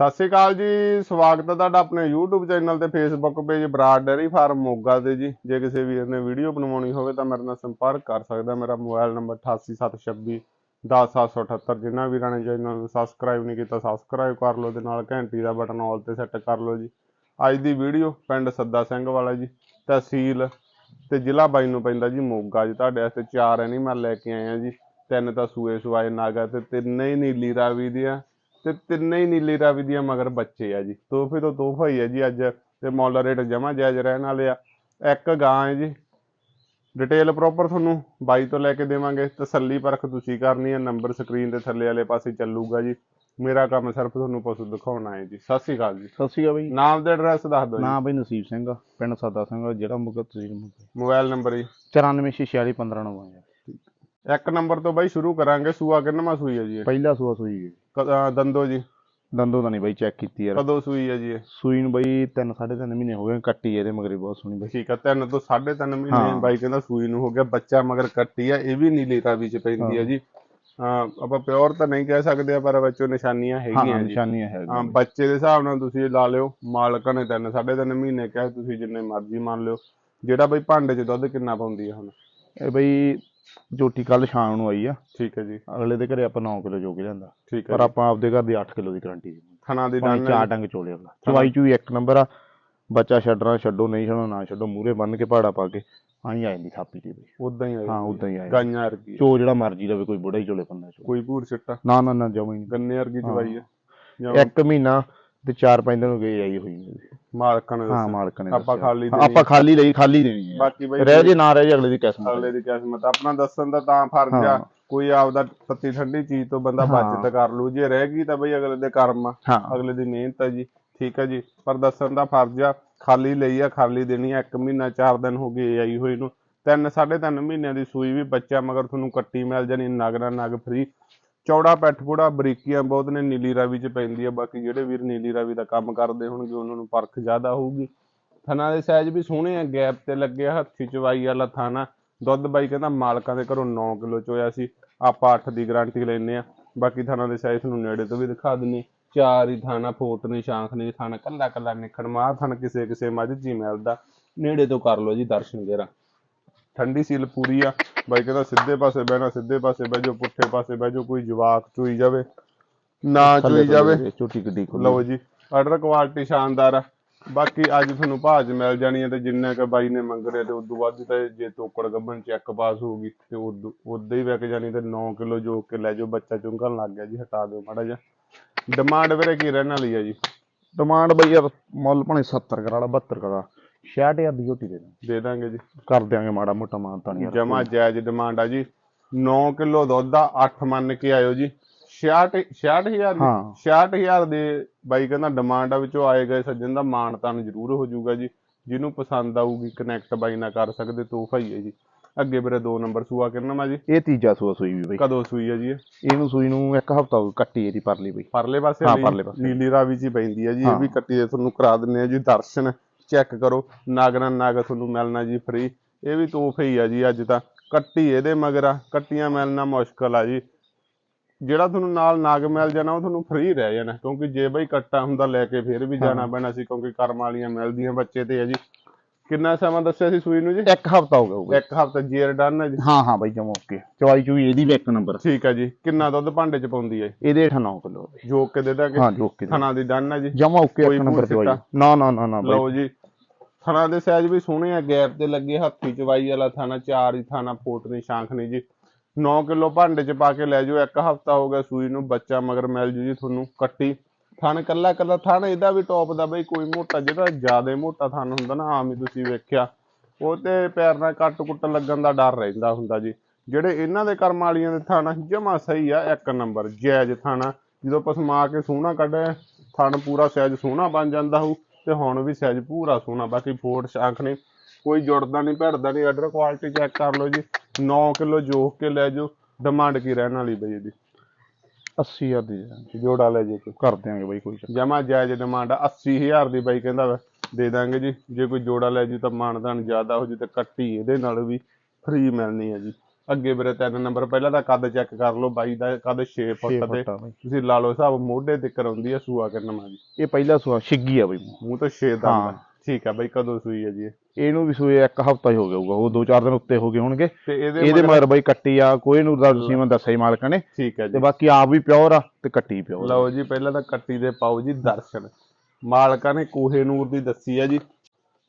ਸਤਿ ਸ਼੍ਰੀ ਅਕਾਲ ਜੀ, ਸਵਾਗਤ ਹੈ ਤੁਹਾਡਾ ਆਪਣੇ YouTube ਚੈਨਲ ਤੇ Facebook page Brar dairy farm Moga ਤੇ ਜੀ। ਜੇ ਕਿਸੇ ਵੀਰ ਨੇ ਵੀਡੀਓ ਬਣਵਾਉਣੀ ਹੋਵੇ ਤਾਂ ਮੇਰੇ ਨਾਲ ਸੰਪਰਕ ਕਰ ਸਕਦਾ ਮੇਰਾ ਮੋਬਾਈਲ ਨੰਬਰ 8876 10778 ਜਿਨ੍ਹਾਂ ਵੀਰਾਂ ਨੇ ਚੈਨਲ ਨੂੰ ਸਬਸਕ੍ਰਾਈਬ ਨਹੀਂ ਕੀਤਾ ਸਬਸਕ੍ਰਾਈਬ ਕਰ ਲਓ ਤੇ ਨਾਲ ਘੰਟੀ ਦਾ ਬਟਨ ਆਲ ਤੇ ਸੈੱਟ ਕਰ ਲਓ ਜੀ। ਅੱਜ ਦੀ ਵੀਡੀਓ ਪਿੰਡ ਸੱਦਾ ਸਿੰਘ ਵਾਲਾ ਜੀ, ਤਹਿਸੀਲ ਤੇ ਜ਼ਿਲ੍ਹਾ ਬਾਈ ਨੂੰ ਪੈਂਦਾ ਜੀ ਮੋਗਾ ਜੀ। ਤੁਹਾਡੇ ਵਾਸਤੇ ਚਾਰ ਐਨੀਮਲ ਲੈ ਕੇ ਆਏ ਆ ਜੀ। ਤਿੰਨ ਤਾਂ ਸੂਏ ਸੁਆਏ ਨਾਗਾ ਤੇ ਤਿੰਨੇ ਹੀ ਨੀਲੀ ਰਾਵੀ ਦੀਆਂ ਤੇ ਤਿੰਨੇ ਹੀ ਨੀਲੀ ਰਾਵੀ ਦੀਆਂ ਮਗਰ ਬੱਚੇ ਆ ਜੀ। ਤੋਹਫੇ ਤੋਂ ਤੋਹਫਾ ਹੀ ਹੈ ਜੀ ਅੱਜ ਤੇ ਮੁੱਲ ਰੇਟ ਜਮਾ ਜਾਇਜ਼ ਰਹਿਣ ਵਾਲੇ ਆ। ਇੱਕ ਗਾਂ ਹੈ ਜੀ। ਡਿਟੇਲ ਪ੍ਰੋਪਰ ਤੁਹਾਨੂੰ ਬਾਈ ਤੋਂ ਲੈ ਕੇ ਦੇਵਾਂਗੇ। ਤਸੱਲੀ ਪਰਖ ਤੁਸੀਂ ਕਰਨੀ ਹੈ ਨੰਬਰ ਸਕਰੀਨ ਦੇ ਥੱਲੇ ਵਾਲੇ ਪਾਸੇ ਚੱਲੂਗਾ ਜੀ। ਮੇਰਾ ਕੰਮ ਸਿਰਫ ਤੁਹਾਨੂੰ ਪਸ਼ੂ ਦਿਖਾਉਣਾ ਹੈ ਜੀ। ਸਤਿ ਸ਼੍ਰੀ ਅਕਾਲ ਜੀ। ਸਤਿ ਸ਼੍ਰੀ ਅਕਾਲ ਬਈ। ਨਾਮ ਤੇ ਐਡਰੈਸ ਦੱਸ ਦਿਓ ਜੀ। ਨਾਮ ਬਈ ਨਸੀਬ ਸਿੰਘ ਆ, ਪਿੰਡ ਸਾਦਾ ਸਿੰਘ ਜਿਹੜਾ ਮੁਗਾ ਤਹਿਸੀਲ ਮੁਗਾ ਮੋਬਾਈਲ ਨੰਬਰ ਜੀ। 94461599 ਇੱਕ ਨੰਬਰ ਤੋਂ ਬਾਈ ਸ਼ੁਰੂ ਕਰਾਂਗੇ ਸੂਆ ਕਿੰਨਵਾਂ ਸੂਈ ਹੈ ਜੀ ਇਹ? ਪਹਿਲਾ ਸੂਆ ਸੂਈ ਹੈ। ਕ- ਅਹ ਦੰਦੋ ਜੀ। ਦੰਦੋਂ ਦਾ ਨਹੀਂ ਬਈ ਚੈੱਕ ਕੀਤੀ ਯਾਰ। ਕਦੋਂ ਸੂਈ ਹੈ ਜੀ ਇਹ? ਸੂਈ ਨੂੰ ਬਈ 3 3.5 ਮਹੀਨੇ ਹੋ ਗਏ ਕੱਟੀ ਇਹਦੇ ਮਗਰੇ ਬਹੁਤ ਸੋਹਣੀ ਬਈ। ਠੀਕ ਆ ਤਿੰਨ ਤੋਂ ਸਾਢੇ ਤਿੰਨ ਮਹੀਨੇ ਹਾਂ। ਬਾਈ ਕਹਿੰਦਾ ਸੂਈ ਨੂੰ ਹੋ ਗਿਆ ਬੱਚਾ ਮਗਰ ਕੱਟੀ ਆ ਇਹ ਵੀ ਨੀਲੀ ਰਾਵੀ ਚ ਪੈਂਦੀ ਆ ਜੀ। ਹਾਂ ਆਪਾਂ ਪਿਓਰ ਤਾਂ ਨਹੀਂ ਕਹਿ ਸਕਦੇ ਆ, ਪਰ ਵਿੱਚੋਂ ਨਿਸ਼ਾਨੀਆਂ ਹਾਂ ਹੈਗੀਆਂ ਜੀ। ਨਿਸ਼ਾਨੀਆਂ ਹੈ ਹਾਂ ਬੱਚੇ ਦੇ ਹਿਸਾਬ ਨਾਲ ਤੁਸੀਂ ਲਾ ਲਿਓ ਮਾਲਕਾਂ ਨੇ ਤਿੰਨ ਸਾਢੇ ਤਿੰਨ ਮਹੀਨੇ ਕਿਹਾ ਤੁਸੀਂ ਜਿੰਨੇ ਮਰਜ਼ੀ ਮੰਨ ਲਿਓ। ਜਿਹੜਾ ਬਈ ਭਾਂਡੇ 'ਚ ਦੁੱਧ ਕਿੰਨਾ ਪਾਉਂਦੀ ਆ ਹੁਣ? ਇਹ ਬਈ ਜੋਟੀ ਕੱਲ ਸ਼ਾਮ ਨੂੰ ਆਈ ਆ। ਠੀਕ ਹੈ ਜੀ। ਅਗਲੇ ਦੇ ਘਰੇ ਆਪਾਂ 9 ਕਿਲੋ ਜੋ ਕੇ ਲਿਆਂਦਾ। ਠੀਕ ਹੈ ਪਰ ਆਪਾਂ ਆਪਦੇ ਘਰ ਦੀ 8 ਕਿਲੋ ਦੀ ਗਾਰੰਟੀ ਦੇ ਥਣਾ ਦੀ ਡਨ ਚਾਰ ਡੰਗ ਚੋਲੇ ਅਗਲਾ ਚਵਾਈ ਚੂਈ ਇੱਕ ਨੰਬਰ ਆ। ਬੱਚਾ ਛੱਡਣਾ ਛੱਡੋ ਨਹੀਂ ਛੱਡੋ ਨਾ ਛੱਡੋ ਮੂਰੇ ਬੰਨ ਕੇ ਪਹਾੜਾ ਪਾ ਕੇ ਆਈ ਆ ਜਾਂਦੀ ਥਾਪੀ ਦੀ ਬਈ। ਉਦਾਂ ਹੀ ਆ ਹਾਂ। ਉਦਾਂ ਹੀ ਆਏ। ਗਾਈਆਂ ਵਰਗੀ। ਚੋ ਜਿਹੜਾ ਮਰਜ਼ੀ ਲਵੇ ਕੋਈ ਬੁੜਾ ਹੀ ਚੋਲੇ ਪੰਨਾ ਚੋ ਕੋਈ ਭੂਰ ਸਿੱਟਾ। ਨਾ ਨਾ ਨਾ ਜਮਾ ਹੀ ਨਹੀਂ। ਗੰਨੇ ਵਰਗੀ ਚਵਾਈ ਆ। ਇੱਕ ਮਹੀਨਾ ਤੇ ਚਾਰ ਪੰਜ ਦਿਨ ਹੋ ਗਏ ਆਈ ਹੋਈ। ਹੈ। ਮਾਲਕਾਂ ਨੇ ਹਾਂ ਦੱਸਿਆ। ਮਾਲਕ ਨੇ ਆਪਾਂ ਦੱਸਿਆ। ਖਾਲੀ ਹਾਂ, ਦੇਣੀ ਆਪਾਂ ਖਾਲੀ ਲਈ ਖਾਲੀ ਦੇਣੀ ਹੈ। ਬਾਕੀ ਬਈ ਰਹਿ ਜੇ ਨਾ ਰਹਿ ਜੇ ਅਗਲੇ ਦੀ ਕਿਸਮਤ। ਅਗਲੇ ਦੀ ਕਿਸਮਤ ਆਪਣਾ ਦੱਸਣ ਦਾ ਤਾਂ ਫਰਜ਼ ਆ। ਹਾਂ। ਕੋਈ ਆਪਦਾ ਤੱਤੀ ਠੰਡੀ ਚੀਜ਼ ਤੋਂ ਬੰਦਾ। ਬਚਤ ਕਰ ਲੂ ਜੇ ਰਹਿ ਗਈ ਤਾਂ ਬਈ ਅਗਲੇ ਦੇ ਕਰਮ ਆ। ਹਾਂ। ਅਗਲੇ ਦੀ ਮਿਹਨਤ ਆ ਜੀ। ਠੀਕ ਆ ਜੀ। ਪਰ ਦੱਸਣ ਦਾ ਫਰਜ਼ ਆ ਖਾਲੀ ਲਈ ਆ ਖਾਲੀ ਦੇਣੀ ਆ। ਇੱਕ ਮਹੀਨਾ ਚਾਰ ਦਿਨ ਹੋ ਗਏ ਆਈ ਹੋਈ ਨੂੰ। ਤਿੰਨ ਸਾਢੇ ਤਿੰਨ ਮਹੀਨਿਆਂ ਦੀ ਸੂਈ ਵੀ ਬੱਚਾ ਮਗਰ ਤੁਹਾਨੂੰ ਕੱਟੀ ਮਿਲ ਜਾਣੀ ਨਗ ਨਾਲ ਨਗ ਫਰੀ ਚੌੜਾ ਪੈਠ ਬਰੀਕੀਆਂ ਬਹੁਤ ਨੇ, ਨੀਲੀ ਰਾਵੀ ਚ ਪੈਂਦੀ ਆ, ਬਾਕੀ ਜਿਹੜੇ ਵੀਰ ਨੀਲੀ ਰਾਵੀ ਦਾ ਕੰਮ ਕਰਦੇ ਹੋਣਗੇ, ਉਹਨਾਂ ਨੂੰ ਪਰਖ ਜ਼ਿਆਦਾ ਹੋਊਗੀ। ਥਣਾ ਦੇ ਸਾਈਜ਼ ਵੀ ਸੋਹਣੇ ਆ, ਗੈਪ ਤੇ ਲੱਗਿਆ ਹੱਥੀ ਚਵਾਈ ਵਾਲਾ ਥਾਣਾ। ਦੁੱਧ ਬਾਈ ਕਹਿੰਦਾ ਮਾਲਕਾਂ ਦੇ ਘਰੋਂ 9 ਕਿਲੋ ਚੋਇਆ ਸੀ, ਆਪਾਂ 8 ਦੀ ਗਾਰੰਟੀ ਲੈਨੇ ਆ। ਬਾਕੀ ਥਾਣਾ ਦੇ ਸਾਈਜ਼ ਨੂੰ ਨੇੜੇ ਤੋਂ ਵੀ ਦਿਖਾ ਦਿੰਨੀ ਚਾਰ ਹੀ ਥਾਣਾ ਫੋਟ ਨਹੀਂ ਸ਼ਾਂਖ ਨਹੀਂ ਥਾਣਾ ਕੱਲਾ ਕੱਲਾ ਨਿਖੜ ਮਾਰ ਥਣ ਕਿਸੇ ਕਿਸੇ ਮੱਝ 'ਚ ਹੀ ਮਿਲਦਾ। ਨੇੜੇ ਤੋਂ ਕਰ ਲਓ ਜੀ ਦਰਸ਼ਨ ਜਰਾ। ਠੰਡੀ ਸੀਲ ਪੂਰੀ ਆ। ਬਾਈ ਕਹਿੰਦਾ ਸਿੱਧੇ ਪਾਸੇ ਬਹਿਣਾ ਸਿੱਧੇ ਪਾਸੇ ਬਹਿ ਜਾਓ ਪੁੱਠੇ ਪਾਸੇ ਬਹਿ ਜਾਓ ਕੋਈ ਜਵਾਕ ਚੋਈ ਜਾਵੇ ਨਾ ਚੋਈ ਜਾਵੇ। ਝੋਟੀ ਗੱਡੀ ਖੋਲੀ। ਲਓ ਜੀ ਆਰਡਰ ਕੁਆਲਿਟੀ ਸ਼ਾਨਦਾਰ ਆ। ਬਾਕੀ ਅੱਜ ਤੁਹਾਨੂੰ ਭਾਜ ਮਿਲ ਜਾਣੀ ਹੈ ਤੇ ਜਿੰਨਾ ਕ ਬਾਈ ਨੇ ਮੰਗ ਰਿਹਾ ਤੇ ਉਦੋਂ ਵੱਧ ਤਾਂ ਜੇ ਤੋਕੜ ਗੱਬਣ ਚੈੱਕ ਪਾਸ ਹੋਊਗੀ ਤੇ ਉਦੋਂ ਉਦਾਂ ਹੀ ਵਿਕ ਜਾਣੀ ਤੇ 9 ਕਿਲੋ ਜੋਕ ਕੇ ਲੈ ਜਾਓ ਬੱਚਾ ਚੁੰਗਣ ਲੱਗ ਗਿਆ ਜੀ ਹਟਾ ਦਿਓ ਮਾੜਾ ਜਿਹਾ। ਡਿਮਾਂਡ ਵੀਰੇ ਕੀ ਰਹਿਣ ਵਾਲੀ ਆ ਜੀ? ਡਿਮਾਂਡ ਬਈ ਯਾਰ ਮੁੱਲ ਭਾਵੇਂ 70 ਕਰਾ ਲਾ 72 ਕਰਾ। 66000 ਦੀ ਝੋਟੀ ਦੇ ਦਾਂ ਦੇ ਦਾਂਗੇ ਜੀ। ਕਰ ਦਿਆਂਗੇ ਮਾੜਾ ਮੋਟਾ ਮਾਨ ਤਾਂ ਨਹੀਂ। ਜਮਾ ਜਾਇਜ਼ ਡਿਮਾਂਡ ਆ ਜੀ। 9 ਕਿਲੋ ਦੁੱਧ ਆ 8 ਮੰਨ ਕੇ ਆਇਓ ਜੀ। 66 66000 ਦੀ ਹਾਂ। 66000 ਦੇ ਬਾਈ ਕਹਿੰਦਾ ਡਿਮਾਂਡ ਆ ਵਿੱਚੋਂ ਆਏ ਗਏ ਸੱਜਣ ਦਾ ਮਾਣ ਤਾਨ ਜ਼ਰੂਰ ਹੋ ਜਾਊਗਾ ਜੀ। ਜਿਹਨੂੰ ਪਸੰਦ ਆਊਗੀ ਕਨੈਕਟ ਬਾਈ ਨਾਲ ਕਰ ਸਕਦੇ ਤੋਹਫਾ ਹੀ ਹੈ ਜੀ। ਅੱਗੇ ਵੀਰੇ ਦੋ ਨੰਬਰ ਸੂਆ ਕਿੰਨਾ ਮਾ ਜੀ। ਇਹ ਤੀਜਾ ਸੂਆ ਸੂਈ ਵੀ ਬਈ। ਕਦੋਂ ਸੂਈ ਹੈ ਜੀ ਇਹ? ਇਹਨੂੰ ਸੂਈ ਨੂੰ ਇੱਕ ਹਫਤਾ ਹੋ ਕੱਟੀ ਇਹਦੀ ਪਰਲੀ ਬਈ। ਪਰਲੇ ਪਾਸੇ ਹਾਂ, ਵਾਲੀ ਪਰਲੇ ਪਾਸੇ। ਨੀਲੀ ਰਾਵੀ ਹੀ ਪੈਂਦੀ ਹੈ ਜੀ ਇਹ। ਵੀ ਕੱਟੀ ਦੇ ਤੁਹਾਨੂੰ ਕਰਾ ਦਿੰਨੇ ਆ ਜੀ ਦਰਸ਼ਨ। ਚੈੱਕ ਕਰੋ। ਨਾਗਰਾ ਨਾਗ ਤੁਹਾਨੂੰ ਮਿਲਣਾ ਜੀ ਫ੍ਰੀ ਇਹ ਵੀ ਤੋਹਫੇ ਹੀ ਆ ਜੀ ਅੱਜ ਤਾਂ। ਕੱਟੀ ਇਹਦੇ ਮਗਰ ਆ। ਕੱਟੀਆਂ ਮਿਲਣਾ ਮੁਸ਼ਕਲ ਆ ਜੀ। ਜਿਹੜਾ ਤੁਹਾਨੂੰ ਨਾਲ ਨਾਗ ਮਿਲ ਜਾਣਾ ਉਹ ਤੁਹਾਨੂੰ ਫ੍ਰੀ ਰਹਿ ਜਾਣਾ। ਕਿਉਂਕਿ ਜੇ ਬਈ ਕੱਟਾ ਹੁੰਦਾ ਲੈ ਕੇ ਫਿਰ ਵੀ ਜਾਣਾ ਪੈਣਾ ਸੀ। ਕਿਉਂਕਿ ਕਰਮ ਵਾਲੀਆਂ ਮਿਲਦੀਆਂ ਬੱਚੇ ਤੇ ਆ ਜੀ। ਕਿੰਨਾ ਸਮਾਂ ਦੱਸਿਆ ਸੀ ਸੂਈ ਨੂੰ ਜੀ? ਇੱਕ ਹਫਤਾ ਹੋ ਗਿਆ ਹੋਊਗਾ। ਇੱਕ ਹਫ਼ਤਾ ਜੀਰ ਡਨ ਹੈ ਜੀ? ਹਾਂ ਹਾਂ ਬਈ ਜਮਾ ਓਕੇ ਚਵਾਈ ਚੂਈ ਇਹਦੀ ਵੀ ਇੱਕ ਨੰਬਰ ਠੀਕ ਹੈ ਜੀ। ਕਿੰਨਾ ਦੁੱਧ ਭਾਂਡੇ ਚ ਪਾਉਂਦੀ ਹੈ? ਇਹਦੇ 9 ਕਿਲੋ। ਜੋਕ ਕੇ ਦੇ ਦਾਂਗੇ। ਹਾਂ ਜੋ ਓਕੇ ਥਣਾ ਦੀ ਡਨ ਹੈ ਜੀ। ਜਮਾ ਓਕੇ ਇੱਕ ਨੰਬਰ ਚਵਾਈ? ਨਾ ਨਾ ਨਾ ਨਾ ਬਈ। ਲਓ ਜੀ। ਥਣਾ ਦੇ ਸਾਈਜ਼ ਵੀ ਸੋਹਣੇ ਆ। ਗੈਪ ਤੇ ਲੱਗੇ ਹੱਥੀ ਚਵਾਈ ਵਾਲਾ ਥਾਣਾ ਚਾਰ ਹੀ ਥਾਣਾ ਫੋਟ ਨਹੀਂ ਸ਼ਾਂਖ ਨਹੀਂ ਜੀ। 9 ਕਿਲੋ ਭਾਂਡੇ ਚ ਪਾ ਕੇ ਲੈ ਜਾਓ। ਇੱਕ ਹਫਤਾ ਹੋ ਗਿਆ ਸੂਈ ਨੂੰ। ਬੱਚਾ ਮਗਰ ਮਿਲ ਜੂ ਜੀ ਤੁਹਾਨੂੰ। ਕੱਟੀ। ਥਣ ਕੱਲਾ ਕੱਲਾ ਥਣ, ਇਹਦਾ ਵੀ ਟੌਪ ਦਾ ਬਈ ਕੋਈ ਮੋਟਾ ਜਿਹੜਾ ਜ਼ਿਆਦਾ ਮੋਟਾ ਥਣ ਹੁੰਦਾ ਨਾ, ਆਮ ਹੀ ਤੁਸੀਂ ਵੇਖਿਆ। ਉਹ ਤੇ ਪੈਰ ਨਾਲ ਕੱਟ ਕੁੱਟ ਲੱਗਣ ਦਾ ਡਰ ਰਹਿੰਦਾ ਹੁੰਦਾ ਜੀ। ਜਿਹੜੇ ਇਹਨਾਂ ਦੇ ਕਰਮ ਵਾਲੀਆਂ ਦੇ ਥਣ ਜਮਾ ਸਹੀ ਆ, ਇੱਕ ਨੰਬਰ, ਜਾਇਜ਼ ਥਾਣਾ ਜਦੋਂ ਪਸਮਾ ਕੇ ਸੋਹਣਾ ਕੱਢੇ ਥਣ ਪੂਰਾ ਸਾਈਜ਼ ਸੋਹਣਾ ਬਣ ਜਾਂਦਾ ਹੋਊ ਤੇ ਹੁਣ ਵੀ ਸਾਈਜ਼ ਪੂਰਾ ਸੋਹਣਾ, ਬਾਕੀ ਫੋਟ ਸ਼ਾਂਖ ਨੇ, ਕੋਈ ਜੁੜਦਾ ਨਹੀਂ, ਭੜਦਾ ਨਹੀਂ ਆਰਡਰ ਕੁਆਲਿਟੀ ਚੈੱਕ ਕਰ ਲਓ ਜੀ। 9 ਕਿਲੋ ਜੋਖ ਕੇ ਲੈ ਜਾਓ ਡਿਮਾਂਡ ਕੀ ਰਹਿਣ ਵਾਲੀ ਬਈ ਇਹਦੀ। 80000 ਦੀ ਦੇ ਦਾਂਗੇ। ਜੋੜਾ ਲੈ ਜੇ ਕੋਈ ਕਰ ਦਿਆਂਗੇ ਬਈ ਕੋਈ ਚੱਕਰ। ਜਮਾ ਜਾਇਜ਼ ਡਿਮਾਂਡ 80000 ਦੀ ਬਾਈ ਕਹਿੰਦਾ ਵਾ ਦੇ ਦਾਂਗੇ ਜੀ। ਜੇ ਕੋਈ ਜੋੜਾ ਲੈ ਜੂ ਤਾਂ ਮਾਨਦਾਨ ਜ਼ਿਆਦਾ ਹੋ ਜੂ ਤੇ ਕੱਟੀ ਇਹਦੇ ਨਾਲ ਵੀ ਫ੍ਰੀ ਮਿਲਣੀ ਹੈ ਜੀ। ਅੱਗੇ ਵੀਰੇ ਤਿੰਨ ਨੰਬਰ ਪਹਿਲਾਂ ਤਾਂ ਕੱਦ ਚੈੱਕ ਕਰ ਲਓ ਬਾਈ ਦਾ ਕੱਦ 6 ਛੇ ਫੁੱਟ ਤੇ। ਫੁੱਟ ਆ ਬਈ। ਤੁਸੀਂ ਲਾ ਲਓ ਹਿਸਾਬ ਮੋਢੇ ਤੇ ਆਉਂਦੀ ਆ ਸੂਆ ਕਿੰਨਾ ਜੀ ਇਹ ਪਹਿਲਾ ਸੂਆ ਛਿੱਗੀ ਆ ਬਈ ਮੂੰਹ। ਤੋਂ 6 ਦੰਦ ਹਾਂ। ਆ। ਠੀਕ ਆ ਬਾਈ ਕਦੋਂ ਸੂਈ ਹੈ ਜੀ ਇਹ? ਇਹਨੂੰ ਵੀ ਸੂਏ ਇੱਕ ਹਫਤਾ ਹੀ ਹੋ ਗਿਆ ਹੋਊਗਾ ਉਹ ਦੋ ਚਾਰ ਦਿਨ ਉੱਤੇ ਹੋ ਗਏ ਹੋਣਗੇ। ਤੇ ਇਹਦੇ ਇਹਦੇ ਮਗਰ- ਮਗਰ ਬਈ ਕੱਟੀ ਆ ਕੋਈ ਨੂੰ ਦਾ ਸੀਮਨ ਦੱਸਿਆ ਹੀ ਮਾਲਕਾਂ ਨੇ। ਠੀਕ ਹੈ ਤੇ ਜੀ ਬਾਕੀ ਆਪ ਵੀ ਪਿਓਰ ਆ ਤੇ ਕੱਟੀ ਪਿਓਰ ਲਓ ਜੀ ਪਹਿਲਾਂ ਤਾਂ ਕੱਟੀ ਦੇ ਪਾਓ ਜੀ ਦਰਸ਼ਨ। ਮਾਲਕਾਂ ਨੇ ਕੋਹੇ ਨੂਰ ਦੀ ਦੱਸੀ ਆ ਜੀ।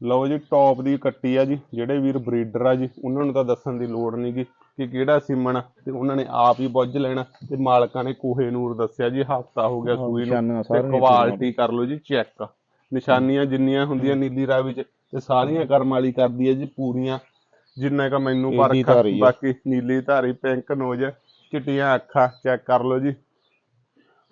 ਲਓ ਜੀ ਟੌਪ ਦੀ ਕੱਟੀ ਆ ਜੀ ਜਿਹੜੇ ਵੀਰ ਬਰੀਡਰ ਆ ਜੀ ਉਹਨਾਂ ਨੂੰ ਤਾਂ ਦੱਸਣ ਦੀ ਲੋੜ ਨਹੀਂਗੀ ਕਿ ਕਿਹੜਾ ਸਿਮਣ ਆ ਤੇ ਉਹਨਾਂ ਨੇ ਆਪ ਹੀ ਬੁੱਝ ਲੈਣਾ। ਤੇ ਮਾਲਕਾਂ ਨੇ ਕੋਹੇ ਨੂਰ ਦੱਸਿਆ ਜੀ ਹਫਤਾ ਹੋ ਗਿਆ ਸੂਈ ਨੂੰ। ਤੇ ਸਾਰੀਆਂ ਕੁਆਲਿਟੀ ਕਰ ਲਓ ਜੀ ਚੈੱਕ। ਨਿਸ਼ਾਨੀਆਂ ਜਿੰਨੀਆਂ ਹੁੰਦੀਆਂ ਨੀਲੀ ਰਾਵੀ ਚ ਤੇ ਸਾਰੀਆਂ ਕਰਮ ਵਾਲੀ ਕਰਦੀ ਹੈ ਜੀ ਪੂਰੀਆਂ ਜਿੰਨਾ ਕ ਮੈਨੂੰ ਪਰਖ ਧਾਰੀ ਆ। ਬਾਕੀ ਨੀਲੀ ਧਾਰੀ ਪਿੰਕ ਨੋਜ ਚਿੱਟੀਆਂ ਅੱਖਾਂ ਚੈੱਕ ਕਰ ਲਓ ਜੀ।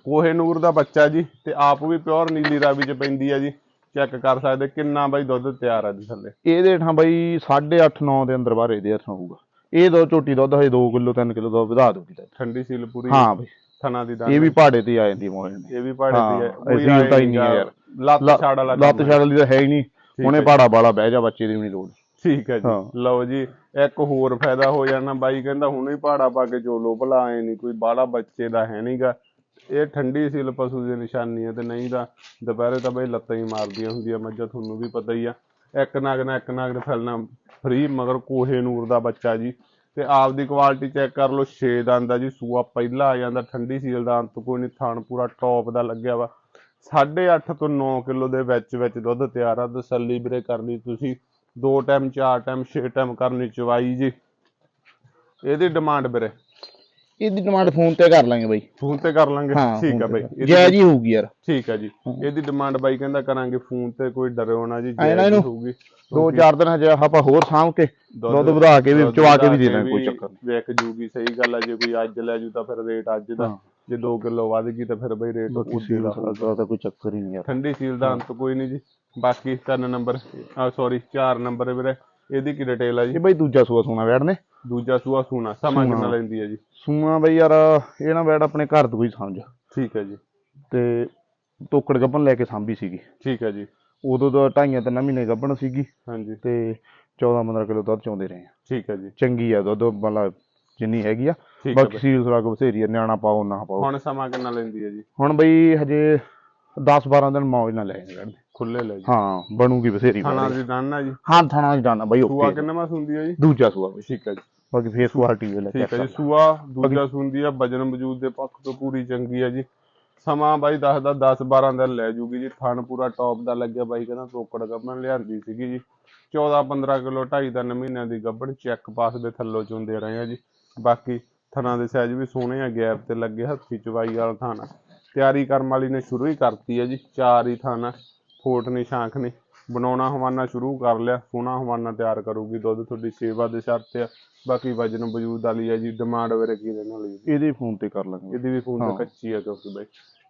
ਕੋਹੇ ਨੂਰ ਦਾ ਬੱਚਾ ਜੀ ਤੇ ਆਪ ਵੀ ਪਿਓਰ ਨੀਲੀ ਰਾਵੀ ਚ ਪੈਂਦੀ ਆ ਜੀ। ਚੈੱਕ ਕਰ ਸਕਦੇ ਕਿੰਨਾ ਬਾਈ ਦੁੱਧ ਤਿਆਰ ਆ ਜੀ ਥੱਲੇ। ਇਹਦੇ ਠਾਂ ਬਈ 8.5 9 ਦੇ ਅੰਦਰ ਬਾਹਰ ਇਹਦੇ ਹੱਥਾਂ ਹੋਊਗਾ। ਇਹ ਦੋ ਝੋਟੀ ਦੁੱਧ ਹਜੇ 2 ਕਿਲੋ 3 ਕਿਲੋ ਦੁੱਧ ਵਧਾ ਦੂਗੀ ਤਾਂ ਠੰਡੀ ਸੀਲ ਪੂਰੀ ਹਾਂ ਬਈ। ਥਣਾ ਦੀ ਇਹ ਦੰਦ ਵੀ ਪਹਾੜੇ ਤੇ ਆ ਜਾਂਦੀ ਮੋਹਨ ਦੀ ਇਹ ਵੀ ਹਾਂ, ਦੀ ਹੈ ਇਹ ਸੀਲ ਤਾਂ ਹੀ ਨਹੀਂ ਹੈ ਯਾਰ। ਲੱਤ ਛਾੜ ਵਾਲਾ ਲੱਤ ਤਾਂ ਹੈ ਹੀ ਨਹੀਂ। ਉਹਨੇ ਹੈ। ਪਹਾੜਾ ਬਾਲਾ ਬਹਿ ਜਾ ਬੱਚੇ ਦੀ ਵੀ ਨਹੀਂ ਲੋੜ। ਠੀਕ ਹੈ ਜੀ। ਲਓ ਜੀ ਇੱਕ ਹੋਰ ਫਾਇਦਾ ਹੋ ਜਾਣਾ ਬਾਈ ਕਹਿੰਦਾ ਹੁਣੇ ਹੀ ਪਹਾੜਾ ਪਾ ਕੇ ਚੋਲੋ ਭਲਾ ਐ ਨਹੀਂ ਕੋਈ ਬਾਹਲਾ ਬੱਚੇ ਦਾ ਹੈ ਨਹੀਂਗਾ ਇਹ ਠੰਡੀ ਸੀਲ ਪਸ਼ੂ ਦੀ ਨਿਸ਼ਾਨੀ ਹੈ ਤੇ ਨਹੀਂ ਤਾਂ ਦੁਪਹਿਰੇ ਤਾਂ ਬਈ ਲੱਤਾਂ ਹੀ ਮਾਰਦੀਆਂ ਹੁੰਦੀਆਂ ਮੱਝਾਂ ਤੁਹਾਨੂੰ ਵੀ ਪਤਾ ਹੀ ਆ। ਇੱਕ ਨਾਗ ਨਾ ਇੱਕ ਨਾਗ ਦੇ ਫੈਲਣਾ ਫਰੀ ਮਗਰ ਕੋਹੇ ਨੂਰ ਦਾ ਬੱਚਾ ਜੀ। ਤੇ ਆਪਦੀ ਕੁਆਲਿਟੀ ਚੈੱਕ ਕਰ ਲਓ 6 ਦੰਦ ਦਾ ਜੀ ਸੂਆ ਪਹਿਲਾ ਆ ਜਾਂਦਾ ਠੰਡੀ ਸੀਲ ਦਾ ਅੰਤ ਕੋਈ ਨਹੀਂ ਥਣ ਪੂਰਾ ਟੌਪ ਦਾ ਲੱਗਿਆ ਵਾ। 8.5 ਤੋਂ 9 ਕਿਲੋ ਦੇ ਵਿੱਚ ਵਿੱਚ ਦੁੱਧ ਤਿਆਰ ਆ ਤਸੱਲੀ ਵੀਰੇ ਕਰਨੀ ਤੁਸੀਂ ਦੋ ਟਾਈਮ ਚਾਰ ਟਾਈਮ ਛੇ ਟਾਈਮ ਕਰਨੀ ਚਵਾਈ ਜੀ। ਇਹਦੀ ਡਿਮਾਂਡ ਵੀਰੇ? ਇਹਦੀ ਡਿਮਾਂਡ ਫੋਨ ਤੇ ਕਰ ਲਾਂਗੇ ਬਈ। ਫੋਨ ਤੇ ਕਰ ਲਾਂਗੇ? ਹਾਂ ਠੀਕ ਆ ਬਾਈ। ਇਹਦੀ- ਜੈ ਜੀ ਹੋਊਗੀ ਯਾਰ। ਠੀਕ ਆ ਜੀ। ਇਹਦੀ ਡਿਮਾਂਡ ਬਾਈ ਕਹਿੰਦਾ ਕਰਾਂਗੇ ਫੋਨ ਤੇ ਕੋਈ ਡਰਿਓ ਨਾ ਜੀ ਜਾਇਜ਼ ਹੋਊਗੀ। ਦੋ ਚਾਰ ਦਿਨ ਹਜੇ ਆਪਾਂ ਹੋਰ ਸਾਂਭ ਕੇ ਦੁੱਧ ਵਧਾ ਕੇ ਵੀ ਚਵਾ ਕੇ ਵੀ ਦੇ ਦਾਂਗੇ ਕੋਈ ਚੱਕਰ ਨਹੀਂ। ਵਿਕ ਜੂਗੀ ਸਹੀ ਗੱਲ ਆ ਜੇ ਕੋਈ ਅੱਜ ਲੈ ਜੂ ਤਾਂ ਫਿਰ ਰੇਟ ਅੱਜ ਦਾ। ਹਾਂ। ਜੇ 2 ਕਿਲੋ ਵੱਧ ਗਈ ਤਾਂ ਫਿਰ ਬਈ ਰੇਟ ਬਾਕੀ ਉੱਤੇ ਸੀਲ ਦਾ ਦਾ ਤਾਂ ਕੋਈ ਚੱਕਰ ਹੀ ਨਹੀਂ ਯਾਰ। ਠੰਡੀ ਸੀਲ ਦਾ ਅੰਤ ਕੋਈ ਨਹੀਂ ਜੀ। ਬਾਕੀ ਤਿੰਨ ਨੰਬਰ ਆ ਸੌਰੀ ਚਾਰ ਨੰਬਰ ਵੀਰੇ। ਇਹਦੀ ਕੀ ਡਿਟੇਲ ਆ ਜੀ? ਇਹ ਬਈ ਦੂਜਾ ਸੂਆ ਸੋਨਾ ਵੈੜ ਨੇ। ਦੂਜਾ ਸੂਆ ਸੂਣਾ ਸਮਾਂ। ਕਿੰਨਾ ਲੈਂਦੀ ਹੈ ਜੀ? ਸੂਆ ਬਈ ਯਾਰ ਇਹ ਨਾ ਵੈੜ ਆਪਣੇ ਘਰ ਤੋਂ ਹੀ ਸਮਝ। ਠੀਕ ਹੈ ਜੀ। ਤੇ ਤੋਕੜ ਗੱਭਣ ਲੈ ਕੇ ਸਾਂਭੀ ਸੀਗੀ। ਠੀਕ ਹੈ ਜੀ। ਉਦੋਂ ਤਾਂ ਢਾਈਆਂ ਤਿੰਨ ਮਹੀਨੇ ਗੱਭਣ ਸੀਗੀ। ਹਾਂਜੀ। ਤੇ 14 15 ਕਿਲੋ ਦੁੱਧ ਚੋਂਦੇ ਰਹੇ ਆ। ਠੀਕ ਹੈ ਜੀ। ਚੰਗੀ ਆ ਦੁੱਧ ਮਤਲਬ ਜਿੰਨੀ ਹੈਗੀ ਆ। ਠੀਕ ਬਾਕੀ ਸੀਲ ਸੁਰਾਗ ਬਥੇਰੀ ਆ ਨਿਆਣਾ ਪਾਓ ਨਾ ਪਾਓ। ਹੁਣ ਸਮਾਂ ਕਿੰਨਾ ਲੈਂਦੀ ਹੈ ਜੀ? ਹੁਣ ਬਈ ਹਜੇ 10 12 ਦਿਨ ਮੌਜ ਨਾਲ ਲੈ ਜਾਂਦੇ ਖੁੱਲੇ ਲੈ ਜੀ। ਹਾਂ ਬਣੂਗੀ ਬਥੇਰੀ ਖਾਣਾ ਬਣੀ। ਦੀ ਦਾਨਾ ਜੀ। ਹਾਂ ਥਾਣਾ ਜਾਣਾ ਬਈ ਸੂਆ ਓਕੇ। ਕਿੰਨਾ ਮਾਸ ਹੁੰਦੀ ਹੈ ਜੀ? ਦੂਜਾ ਸੂਆ ਬਈ। ਠੀਕ ਹੈ ਜੀ। ਬਾਕੀ ਫੇਸ ਕੁਆਲਿਟੀ ਵੇਲੇ ਠੀਕ ਹੈ ਜੀ ਸੂਆ ਦੂਜਾ ਸੁੰਦੀ ਆ ਵਜਨ ਵਜੂਦ ਦੇ ਪੱਖ ਤੋਂ ਪੂਰੀ ਚੰਗੀ ਆ ਜੀ। ਸਮਾਂ ਬਾਈ ਦੱਸਦਾ 10 12 ਦਿਨ ਲੈ ਜੂਗੀ ਜੀ। ਥਣ ਪੂਰਾ ਟੌਪ ਦਾ ਲੱਗਿਆ ਬਾਈ ਕਹਿੰਦਾ ਤੋਕੜ ਗੱਬਣ ਲਿਆਂਦੀ ਸੀਗੀ ਜੀ। 14 15 ਕਿਲੋ ਢਾਈ ਤਿੰਨ ਮਹੀਨਿਆਂ ਦੀ ਗੱਬਣ ਚੈੱਕ ਪਾਸ ਦੇ ਥੱਲੋਂ ਚੁੰਦੇ ਰਹੇ ਆ ਜੀ। ਬਾਕੀ ਥਣਾਂ ਦੇ ਸਾਈਜ਼ ਵੀ ਸੋਹਣੇ ਆ ਗੈਪ ਤੇ ਲੱਗੇ ਹੱਥੀ ਚਵਾਈ ਵਾਲਾ ਥਾਣਾ ਤਿਆਰੀ ਕਰਮ ਵਾਲੀ ਨੇ ਸ਼ੁਰੂ ਹੀ ਕਰਤੀ ਹੈ ਜੀ ਚਾਰ ਹੀ ਥਾਣਾ ਫੋਟ ਨਹੀਂ ਸ਼ਾਂਖ ਨਹੀਂ ਬਣਾਉਣਾ ਹਵਾਨਾ ਸ਼ੁਰੂ ਕਰ ਲਿਆ ਸੋਹਣਾ ਹਵਾਨਾ ਤਿਆਰ ਕਰੂਗੀ ਦੁੱਧ ਤੁਹਾਡੀ ਸੇਵਾ ਦੇ ਸਿਰ ਤੇ ਆ। ਬਾਕੀ ਵਜਨ ਵਜੂਦ ਵਾਲੀ ਹੈ ਜੀ ਡਿਮਾਂਡ ਵੇਰੇ ਕੀ ਰਹਿਣ ਵਾਲੀ ਇਹਦੇ ਫੋਨ ਤੇ ਕਰ ਲਾਂਗੇ। ਇਹਦੀ ਵੀ ਫੋਨ। ਤੇ ਕੱਚੀ ਆ ਕਿਉਂਕਿ ਬਾਈ।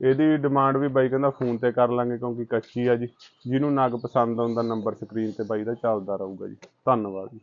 ਇਹਦੀ ਡਿਮਾਂਡ ਵੀ ਬਾਈ ਕਹਿੰਦਾ ਫੋਨ ਤੇ ਕਰ ਲਾਂਗੇ ਕਿਉਂਕਿ ਕੱਚੀ ਆ ਜੀ। ਜਿਹਨੂੰ ਨਗ ਪਸੰਦ ਆਉਂਦਾ ਨੰਬਰ ਸਕਰੀਨ ਤੇ ਬਾਈ ਦਾ ਚੱਲਦਾ ਰਹੂਗਾ ਜੀ। ਧੰਨਵਾਦ ਜੀ।